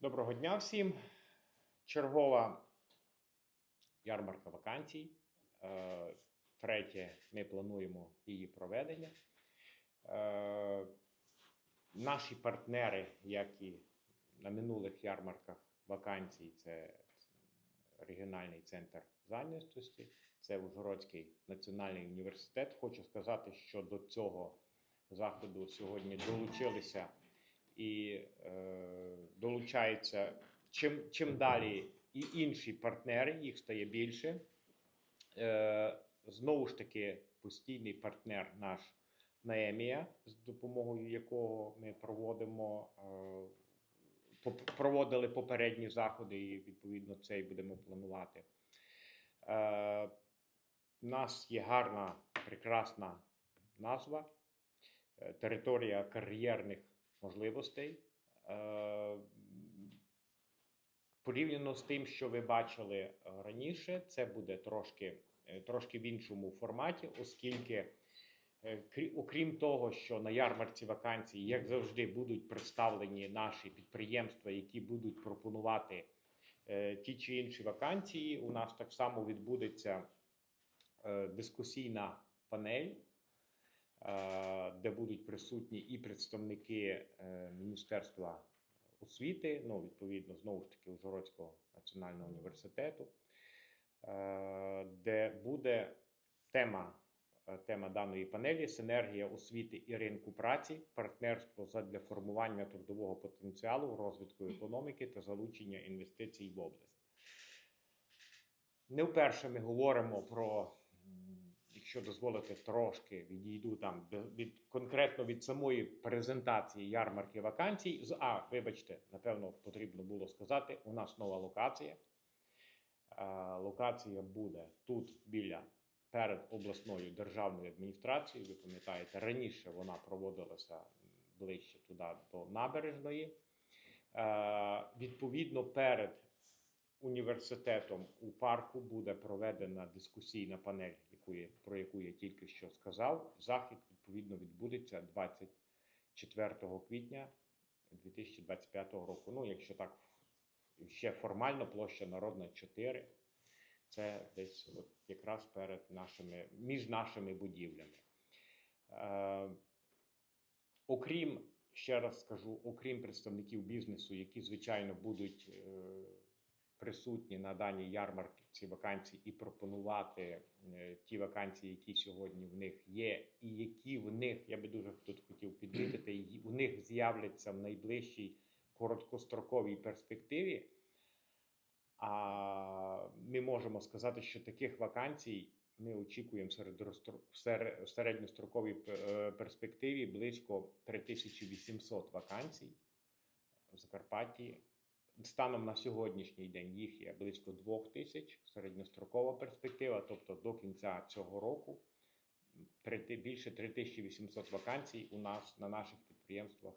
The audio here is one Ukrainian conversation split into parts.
Доброго дня всім. Чергова ярмарка вакансій. Е, Третє, ми плануємо її проведення. Е, Наші партнери, як і на минулих ярмарках вакансій, це регіональний центр зайнятості, це Ужгородський національний університет. Хочу сказати, що до цього заходу сьогодні долучилися і е, долучаються чим, чим далі і інші партнери, їх стає більше. Е, знову ж таки, постійний партнер наш Наемія, з допомогою якого ми проводимо, е, проводили попередні заходи, і відповідно цей будемо планувати. Е, у нас є гарна, прекрасна назва е, територія кар'єрних можливостей. Е, Порівняно з тим, що ви бачили е, раніше, це буде трошки, е, трошки в іншому форматі, оскільки, окрім того, що на ярмарці вакансій, як завжди, будуть представлені наші підприємства, які будуть пропонувати ті чи інші вакансії, у нас так само відбудеться дискусійна панель, де будуть присутні і представники е, Міністерства освіти, ну, відповідно, знову ж таки, Ужгородського національного університету, е, де буде тема, е, тема даної панелі синергія освіти і ринку праці, партнерство задля формування трудового потенціалу, розвитку економіки та залучення інвестицій в область. Не вперше ми говоримо про, якщо дозволите, трошки відійду там від конкретно від самої презентації ярмарки вакансій. З а, вибачте, напевно, потрібно було сказати. У нас нова локація. Е, Локація буде тут біля перед обласною державною адміністрацією. Ви пам'ятаєте, раніше вона проводилася ближче туди до набережної. Е, Відповідно, перед університетом у парку буде проведена дискусійна панель, про яку я тільки що сказав. Захід відповідно відбудеться 24 квітня 2025 року. Ну, якщо так ще формально, площа Народна 4. Це десь от якраз перед нашими між нашими будівлями. Е, окрім, ще раз скажу, окрім представників бізнесу, які, звичайно, будуть е, присутні на даній ярмарці вакансій і пропонувати е, ті вакансії, які сьогодні в них є, і які в них, я би дуже тут хотів підмітити, у них з'являться в найближчій короткостроковій перспективі. А ми можемо сказати, що таких вакансій ми очікуємо серед в середньостроковій е, перспективі близько 3800 вакансій в Закарпатті. Станом на сьогоднішній день їх є близько 2000 середньострокова перспектива, тобто до кінця цього року більше 3800 вакансій у нас на наших підприємствах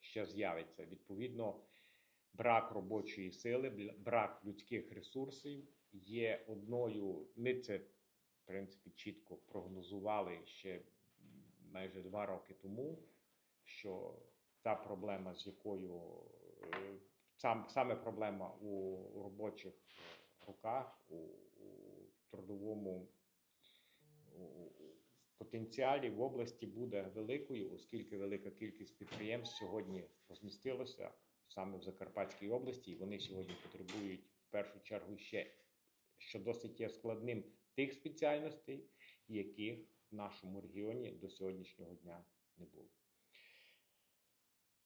ще з'явиться. Відповідно, брак робочої сили, брак людських ресурсів є одною. Ми це, в принципі, чітко прогнозували ще майже два роки тому, що та проблема, з якою сам, саме проблема у робочих е, руках, у, у трудовому у- потенціалі в області буде великою, оскільки велика кількість підприємств сьогодні розмістилося саме в Закарпатській області, і вони сьогодні потребують в першу чергу ще, що досить є складним, тих спеціальностей, яких в нашому регіоні до сьогоднішнього дня не було.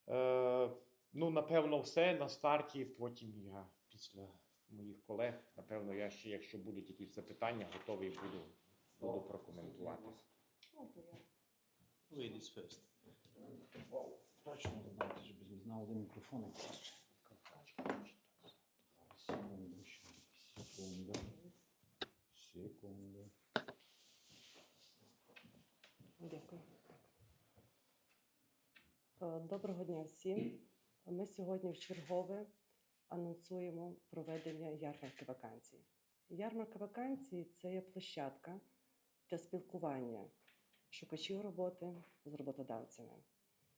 Е, ну, напевно, все на старті. Потім я після моїх колег, напевно, я ще, якщо будуть якісь запитання, готовий буду, буду прокоментувати. Ladies first. Точно знаєте, щоб знав один мікрофон. Секунду, секунду. Секунду. Дякую. Е, Доброго дня всім. Ми сьогодні в чергове анонсуємо проведення ярмарки вакансій. Ярмарка вакансій це є площадка для спілкування шукачів роботи з роботодавцями.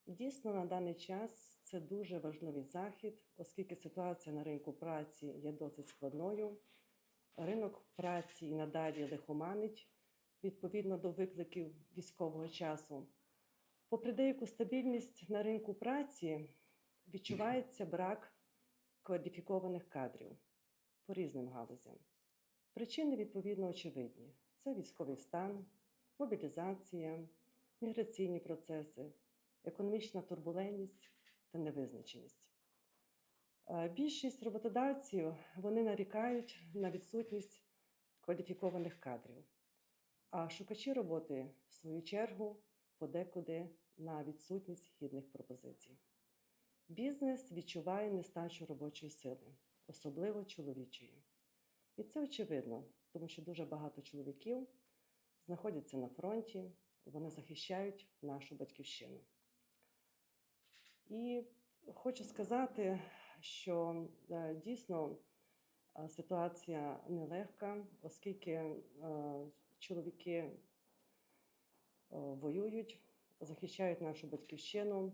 Дійсно, на даний час це дуже важливий захід, оскільки ситуація на ринку праці є досить складною. Ринок праці і надалі лихоманить відповідно до викликів військового часу. Попри деяку стабільність на ринку праці, відчувається брак кваліфікованих кадрів по різним галузям. Причини відповідно очевидні: це військовий стан, мобілізація, міграційні процеси, економічна турбулентність та невизначеність. Е, Більшість роботодавців вони нарікають на відсутність кваліфікованих кадрів, а шукачі роботи, в свою чергу, подекуди на відсутність гідних пропозицій. Бізнес відчуває нестачу робочої сили, особливо чоловічої. І це очевидно, тому що дуже багато чоловіків знаходяться на фронті, вони захищають нашу батьківщину. І хочу сказати, що е, дійсно е, ситуація нелегка, оскільки е, чоловіки воюють, захищають нашу батьківщину,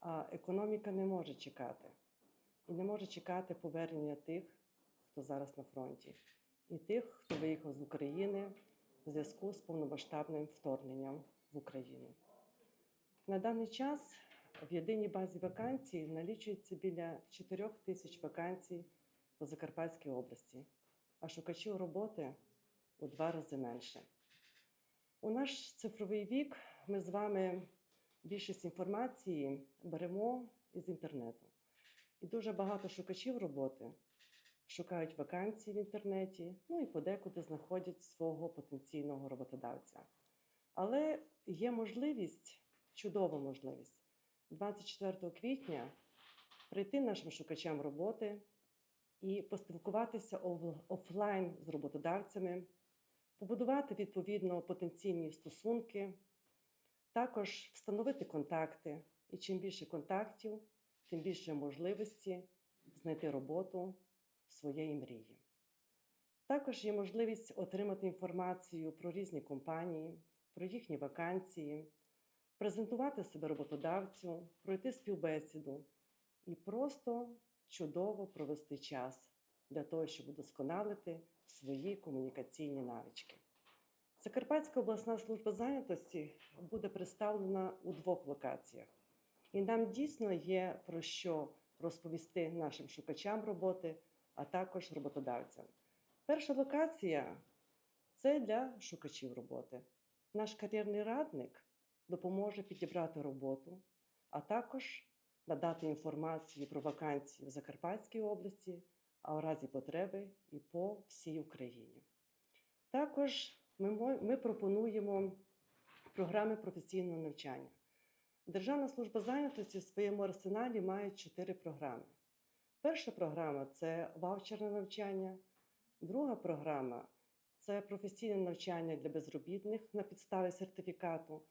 а економіка не може чекати. І не може чекати повернення тих, хто зараз на фронті, і тих, хто виїхав з України в зв'язку з повномасштабним вторгненням в Україну. На даний час в єдиній базі вакансій налічується біля 4 тисяч вакансій по Закарпатській області, а шукачів роботи у два рази менше. У наш цифровий вік ми з вами більшість інформації беремо із інтернету. І дуже багато шукачів роботи шукають вакансії в інтернеті, ну і подекуди знаходять свого потенційного роботодавця. Але є можливість, чудова можливість, 24 квітня прийти нашим шукачам роботи і поспілкуватися офлайн з роботодавцями, побудувати відповідно потенційні стосунки, також встановити контакти. І чим більше контактів, тим більше можливості знайти роботу своєї мрії. Також є можливість отримати інформацію про різні компанії, про їхні вакансії, презентувати себе роботодавцю, пройти співбесіду і просто чудово провести час для того, щоб удосконалити свої комунікаційні навички. Закарпатська обласна служба зайнятості буде представлена у двох локаціях. І нам дійсно є про що розповісти нашим шукачам роботи, а також роботодавцям. Перша локація це для шукачів роботи. Наш кар'єрний радник допоможе підібрати роботу, а також надати інформацію про вакансії в Закарпатській області, а у разі потреби і по всій Україні. Також ми, ми пропонуємо програми професійного навчання. Державна служба зайнятості в своєму арсеналі має чотири програми. Перша програма це ваучерне навчання, друга програма це професійне навчання для безробітних на підставі сертифікату,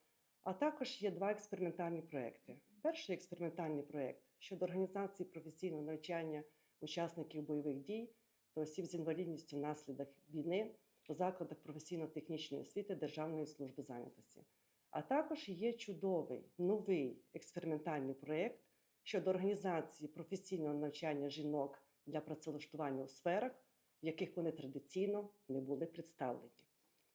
а також є два експериментальні проекти. Перший експериментальний проект щодо організації професійного навчання учасників бойових дій та осіб з інвалідністю внаслідок війни у закладах професійно-технічної освіти Державної служби зайнятості. А також є чудовий новий експериментальний проєкт щодо організації професійного навчання жінок для працевлаштування у сферах, в яких вони традиційно не були представлені.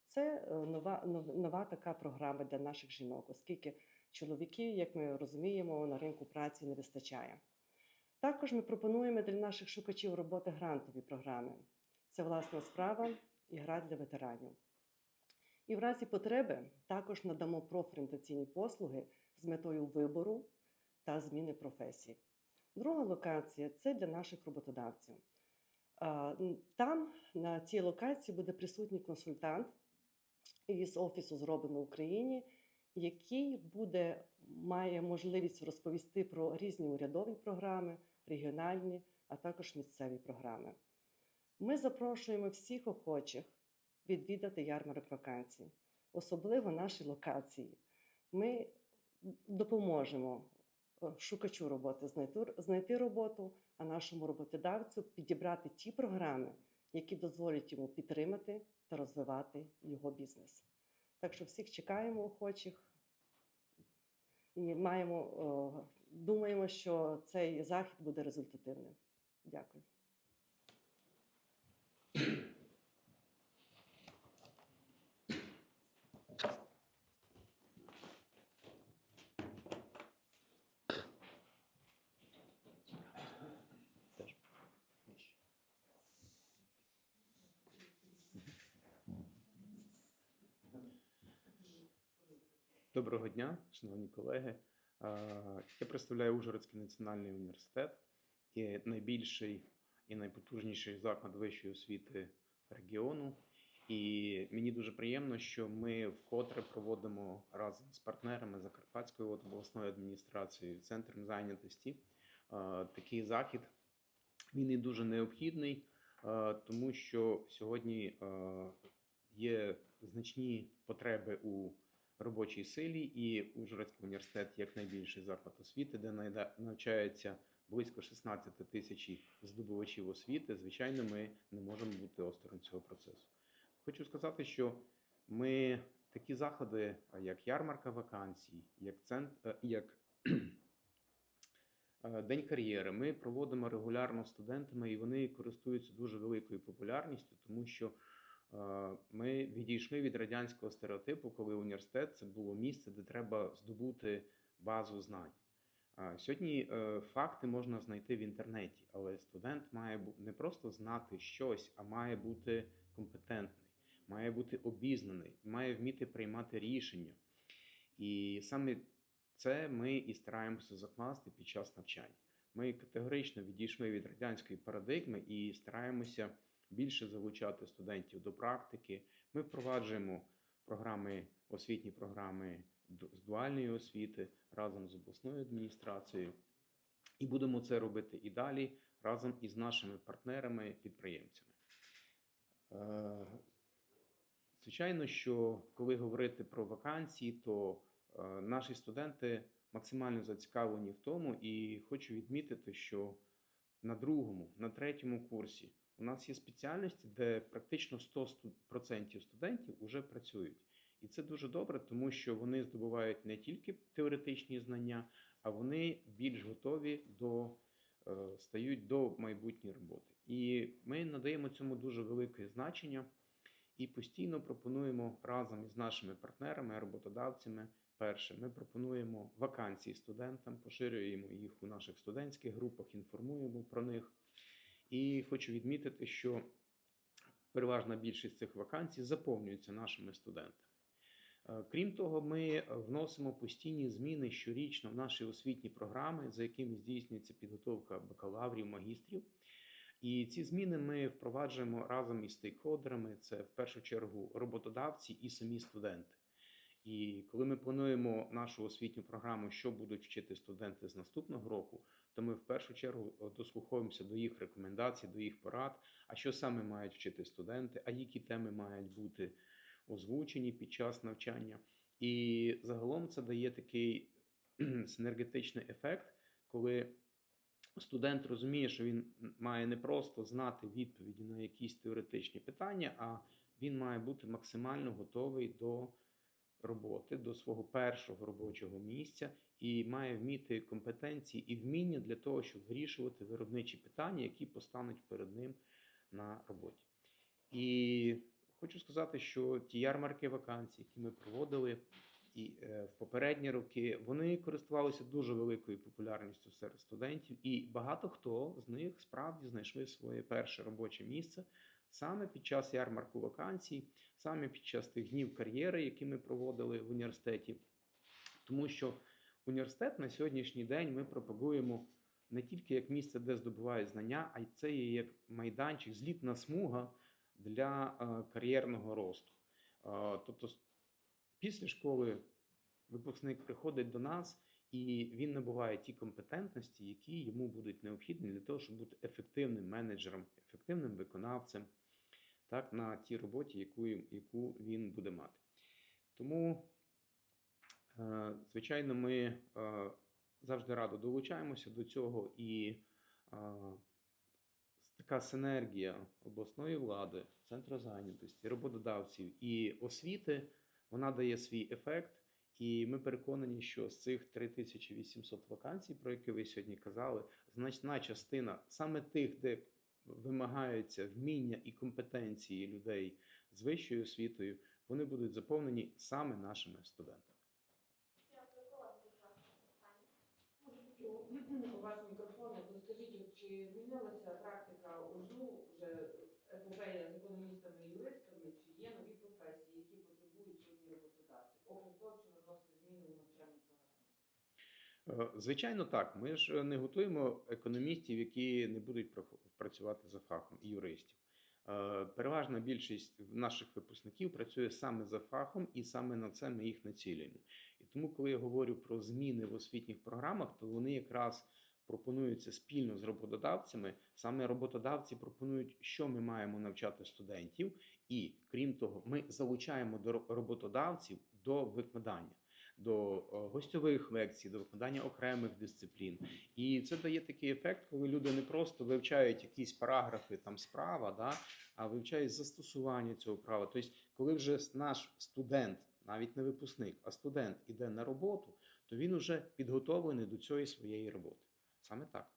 Це е, нова, нова така програма для наших жінок, оскільки чоловіків, як ми розуміємо, на ринку праці не вистачає. Також ми пропонуємо для наших шукачів роботи грантові програми. Це власна справа і гра для ветеранів. І в разі потреби також надамо профорієнтаційні послуги з метою вибору та зміни професії. Друга локація це для наших роботодавців. Там на цій локації буде присутній консультант із офісу зроблено в Україні, який буде, має можливість розповісти про різні урядові програми, регіональні, а також місцеві програми. Ми запрошуємо всіх охочих відвідати ярмарок вакансій, особливо наші локації. Ми допоможемо е, шукачу роботи знайти, роботу, а нашому роботодавцю підібрати ті програми, які дозволять йому підтримати та розвивати його бізнес. Так що всіх чекаємо охочих. і маємо, думаємо, що цей захід буде результативним. Дякую. Доброго дня, шановні колеги. Я представляю Ужгородський національний університет, є найбільший і найпотужніший заклад вищої освіти регіону. І мені дуже приємно, що ми вкотре проводимо разом з партнерами Закарпатської обласної адміністрації, центром зайнятості е, такий захід. Він і дуже необхідний, е, тому що сьогодні е, є значні потреби у робочій силі, і Ужгородський університет як найбільший заклад освіти, де навчається близько 16 тисяч здобувачів освіти. Звичайно, ми не можемо бути осторонь цього процесу. Хочу сказати, що ми такі заходи, як ярмарка вакансій, як центр, як е, День кар'єри, ми проводимо регулярно студентами, і вони користуються дуже великою популярністю, тому що Е, Ми відійшли від радянського стереотипу, коли університет це було місце, де треба здобути базу знань. Сьогодні е, факти можна знайти в інтернеті, але студент має не просто знати щось, а має бути компетентний, має бути обізнаний, має вміти приймати рішення. І саме це ми і стараємося закласти під час навчання. Ми категорично відійшли від радянської парадигми і стараємося більше залучати студентів до практики. Ми впроваджуємо програми, освітні програми з дуальної освіти разом з обласною адміністрацією. І будемо це робити і далі разом із нашими партнерами-підприємцями. Е, Звичайно, що коли говорити про вакансії, то е, наші студенти максимально зацікавлені в тому, і хочу відмітити, що на другому, на третьому курсі у нас є спеціальності, де практично 100% студентів вже працюють. І це дуже добре, тому що вони здобувають не тільки теоретичні знання, а вони більш готові до е, стають до майбутньої роботи. І ми надаємо цьому дуже велике значення і постійно пропонуємо разом із нашими партнерами, роботодавцями. Перше, ми пропонуємо вакансії студентам, поширюємо їх у наших студентських групах, інформуємо про них. І хочу відмітити, що переважна більшість цих вакансій заповнюється нашими студентами. Е, Крім того, ми вносимо постійні зміни щорічно в наші освітні програми, за якими здійснюється підготовка бакалаврів, магістрів. І ці зміни ми впроваджуємо разом із стейкхолдерами. Це в першу чергу роботодавці і самі студенти. І коли ми плануємо нашу освітню програму, що будуть вчити студенти з наступного року, то ми в першу чергу е, дослуховуємося до їх рекомендацій, до їх порад, а що саме мають вчити студенти, а які теми мають бути озвучені під час навчання. І загалом це дає такий синергетичний ефект, коли студент розуміє, що він має не просто знати відповіді на якісь теоретичні питання, а він має бути максимально готовий до роботи, до свого першого робочого місця і має вміти компетенції і вміння для того, щоб вирішувати виробничі питання, які постануть перед ним на роботі. І хочу сказати, що ті ярмарки вакансій, які ми проводили і е, в попередні роки, вони користувалися дуже великою популярністю серед студентів, і багато хто з них справді знайшли своє перше робоче місце саме під час ярмарку вакансій, саме під час тих днів кар'єри, які ми проводили в університеті. Тому що університет на сьогоднішній день ми пропагуємо не тільки як місце, де здобувають знання, а й це є як майданчик, злітна смуга для е, кар'єрного росту. Е, тобто, після школи випускник приходить до нас, і він набуває ті компетентності, які йому будуть необхідні для того, щоб бути ефективним менеджером, ефективним виконавцем так, на тій роботі, яку, яку він буде мати. Тому, е, звичайно, ми завжди радо долучаємося до цього і така синергія обласної влади, центру зайнятості, роботодавців і освіти, вона дає свій ефект. І ми переконані, що з цих 3800 вакансій, про які ви сьогодні казали, значна частина саме тих, де вимагаються вміння і компетенції людей з вищою освітою, вони будуть заповнені саме нашими студентами. У вас мікрофон, то скажіть, от чи змінилася практика УЖУ вже епопея з економістами і юристами, чи є нові професії, які потребують сьогодні роботодавців, окрім того, чи ви зміни у навчальні програми? Е, Звичайно, так. Ми ж не готуємо економістів, які не будуть працювати за фахом і юристів. Е, Переважна більшість наших випускників працює саме за фахом, і саме на це ми їх націлюємо. І тому, коли я говорю про зміни в освітніх програмах, то вони якраз пропонуються спільно з роботодавцями. Саме роботодавці пропонують, що ми маємо навчати студентів, і крім того, ми залучаємо до роботодавців до викладання до е, гостьових лекцій, до викладання окремих дисциплін. І це дає такий ефект, коли люди не просто вивчають якісь параграфи там справа, да, а вивчають застосування цього права. Тобто, коли вже наш студент, навіть не випускник, а студент іде на роботу, то він уже підготовлений до цієї своєї роботи. Саме так.